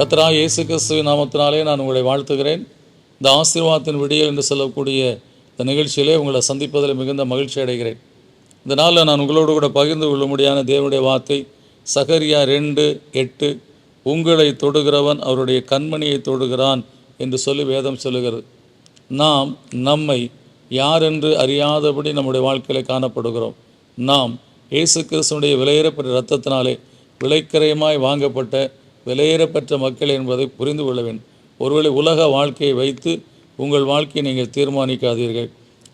கத்ரா இயேசு கிறிஸ்துவின் நாமத்தினாலே நான் உங்களை வாழ்த்துகிறேன். இந்த ஆசீர்வாதத்தின் விடியல் என்று சொல்லக்கூடிய இந்த நிகழ்ச்சியிலே உங்களை சந்திப்பதில் மிகுந்த மகிழ்ச்சி அடைகிறேன். இந்த நாளில் நான் உங்களோடு கூட பகிர்ந்து கொள்ளும்படியான தேவனுடைய வார்த்தை சகரியா ரெண்டு எட்டு உங்களை தொடுகிறவன் அவருடைய கண்மணியை தொடுகிறான் என்று சொல்லி வேதம் சொல்லுகிறது. நாம் நம்மை யாரென்று அறியாதபடி நம்முடைய வாழ்க்கையில் காணப்படுகிறோம். நாம் இயேசு கிறிஸ்துனுடைய விலையேறப்பட்ட இரத்தத்தினாலே விலைக்கரையமாய் வாங்கப்பட்ட விலையேறப்பெற்ற மக்கள் என்பதை புரிந்து கொள்ள வேண்டும். ஒருவேளை உலக வாழ்க்கையை வைத்து உங்கள் வாழ்க்கையை நீங்கள் தீர்மானிக்காதீர்கள்.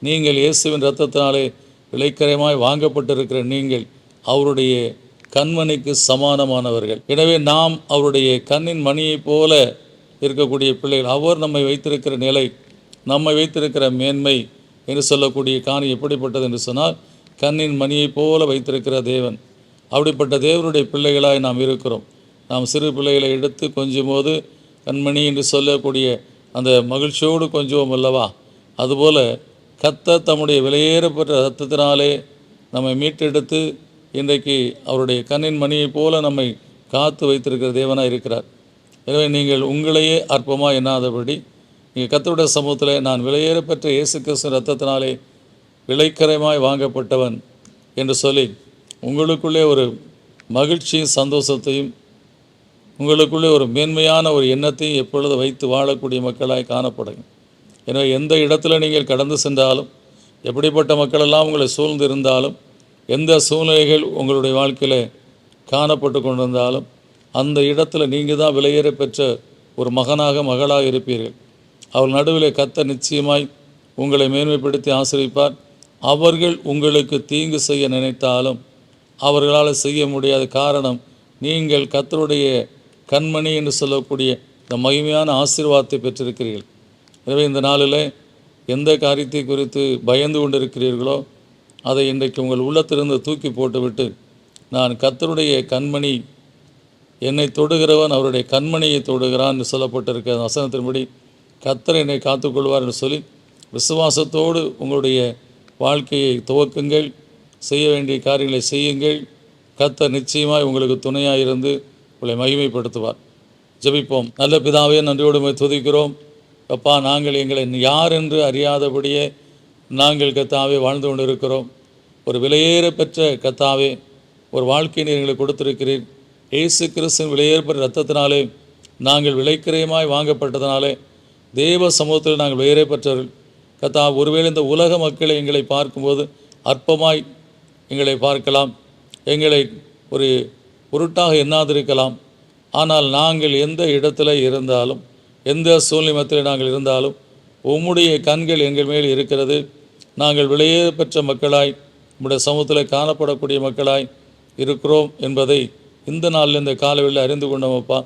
நீங்கள் இயேசுவின் இரத்தத்தினாலே விலைக்கரையமாய் வாங்கப்பட்டிருக்கிற நீங்கள் அவருடைய கண்மணிக்கு சமானமானவர்கள். எனவே நாம் அவருடைய கண்ணின் மணியைப் போல இருக்கக்கூடிய பிள்ளைகள். அவர் நம்மை வைத்திருக்கிற நிலை நம்மை வைத்திருக்கிற மேன்மை என்று சொல்லக்கூடிய காணி எப்படிப்பட்டது என்று சொன்னால் கண்ணின் மணியைப் போல வைத்திருக்கிற தேவன். அப்படிப்பட்ட தேவனுடைய பிள்ளைகளாய் நாம் இருக்கிறோம். நாம் சிறு பிள்ளைகளை எடுத்து கொஞ்சம் போது கண்மணி என்று சொல்லக்கூடிய அந்த மகிழ்ச்சியோடு கொஞ்சுவோம் அல்லவா? அதுபோல் கத்த தம்முடைய விலையேறப்பட்ட ரத்தத்தினாலே நம்மை மீட்டெடுத்து இன்றைக்கு அவருடைய கண்ணின் மணியைப் போல நம்மை காத்து வைத்திருக்கிற தேவனாக இருக்கிறார். எனவே நீங்கள் உங்களையே அற்பமாக எண்ணாதபடி நீங்கள் கத்தருடைய சமூகத்தில் நான் விலையேறப்பெற்ற இயேசு கிறிஸ்து ரத்தத்தினாலே விலைக்கரமாய் வாங்கப்பட்டவன் என்று சொல்லி உங்களுக்குள்ளே ஒரு மகிழ்ச்சியும் சந்தோஷத்தையும் உங்களுக்குள்ளே ஒரு மேன்மையான ஒரு எண்ணத்தையும் எப்பொழுது வைத்து வாழக்கூடிய மக்களாய் காணப்படுங்க எனவே எந்த இடத்துல நீங்கள் கடந்து சென்றாலும் எப்படிப்பட்ட மக்களெல்லாம் உங்களை சூழ்ந்து இருந்தாலும் எந்த சூழ்நிலைகள் உங்களுடைய வாழ்க்கையில் காணப்பட்டு கொண்டிருந்தாலும் அந்த இடத்துல நீங்கள் தான் விலையேற பெற்ற ஒரு மகனாக மகளாக இருப்பீர்கள். அவர் நடுவில் கத்த நிச்சயமாய் உங்களை மேன்மைப்படுத்தி ஆசிரிப்பார். அவர்கள் உங்களுக்கு தீங்கு செய்ய நினைத்தாலும் அவர்களால் செய்ய முடியாத காரணம் நீங்கள் கத்தருடைய கண்மணி என்று சொல்லக்கூடிய இந்த மகிமையான ஆசீர்வாதத்தை பெற்றிருக்கிறீர்கள். எனவே இந்த நாளில் எந்த காரியத்தை குறித்து பயந்து கொண்டிருக்கிறீர்களோ அதை இன்றைக்கு உங்கள் உள்ளத்திலிருந்து தூக்கி போட்டுவிட்டு நான் கத்தருடைய கண்மணி என்னை தொடுகிறவன் அவருடைய கண்மணியை தொடுகிறான் என்று சொல்லப்பட்டிருக்க வசனத்தின்படி கத்தர் என்னை காத்துக்கொள்வார் என்று சொல்லி விசுவாசத்தோடு உங்களுடைய வாழ்க்கையை துவக்குங்கள் செய்ய வேண்டிய காரியங்களை செய்யுங்கள். கத்தர் நிச்சயமாய் உங்களுக்கு துணையாக இருந்து உங்களை மகிமைப்படுத்துவார். ஜெபிப்போம். நல்ல பிதாவே நன்றியோடு துதிக்கிறோம். அப்பா நாங்கள் எங்களை யார் என்று அறியாதபடியே நாங்கள் கத்தாவே வாழ்ந்து கொண்டிருக்கிறோம். ஒரு விலையேற பெற்ற கத்தாவே ஒரு வாழ்க்கையை எங்களுக்கு கொடுத்திருக்கிறீர். இயேசு கிறிஸ்துவின் விலையேற்பட்ட ரத்தத்தினாலே நாங்கள் விலைக்கிரயமாய் வாங்கப்பட்டதனாலே தேவ சமூகத்தில் நாங்கள் வேறே பெற்றவர்கள் கத்தா ஒருவேளை இந்த உலக மக்களை எங்களை பார்க்கும்போது அற்பமாய் எங்களை பார்க்கலாம். எங்களை ஒரு பொருட்டாக எண்ணாதிருக்கலாம். ஆனால் நாங்கள் எந்த இடத்துல இருந்தாலும் எந்த சூழ்நிலை நாங்கள் இருந்தாலும் உம்முடைய கண்கள் எங்கள் மேல் இருக்கிறது. நாங்கள் விலையே பெற்ற மக்களாய் நம்முடைய சமூகத்தில் காணப்படக்கூடிய மக்களாய் இருக்கிறோம் என்பதை இந்த நாளில் இந்த காலவெளியில் அறிந்து கொண்டோமப்பா.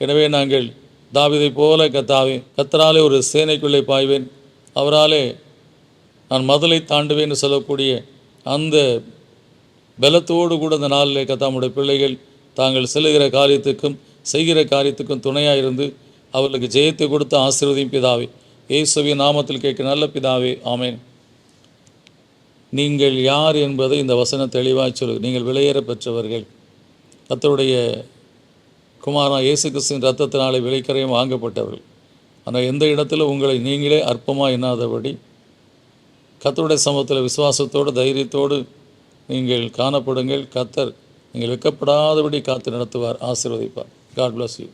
எனவே நாங்கள் தாவிதை போல கத்தாவே கத்தராலே ஒரு சேனைக்குள்ளே பாய்வேன். அவராலே நான் மதலை தாண்டுவேன் என்று சொல்லக்கூடிய அந்த பலத்தோடு கூட அந்த நாளில் கத்தாமுடைய பிள்ளைகள் தாங்கள் செல்லுகிற காரியத்துக்கும் செய்கிற காரியத்துக்கும் துணையாக இருந்து அவர்களுக்கு ஜெயத்தை கொடுத்து ஆசீர்வதியும் பிதாவே. இயேசுவின் நாமத்தில் கேட்க நல்ல பிதாவே ஆமேன். நீங்கள் யார் என்பதை இந்த வசனம் தெளிவாக சொல்லு நீங்கள் விலையேற பெற்றவர்கள். கத்தருடைய குமாரா இயேசு கிறிஸ்துவின் ரத்தத்தினாலே விலைக்கரையும் வாங்கப்பட்டவர்கள். ஆனால் எந்த இடத்துல உங்களை நீங்களே அற்பமாக எண்ணாதபடி கத்தருடைய சமூகத்தில் விசுவாசத்தோடு தைரியத்தோடு நீங்கள் காணப்படுங்கள். கத்தர் நீங்கள் வெக்கப்படாதபடி காத்து நடத்துவார் ஆசீர்வதிப்பார். God bless you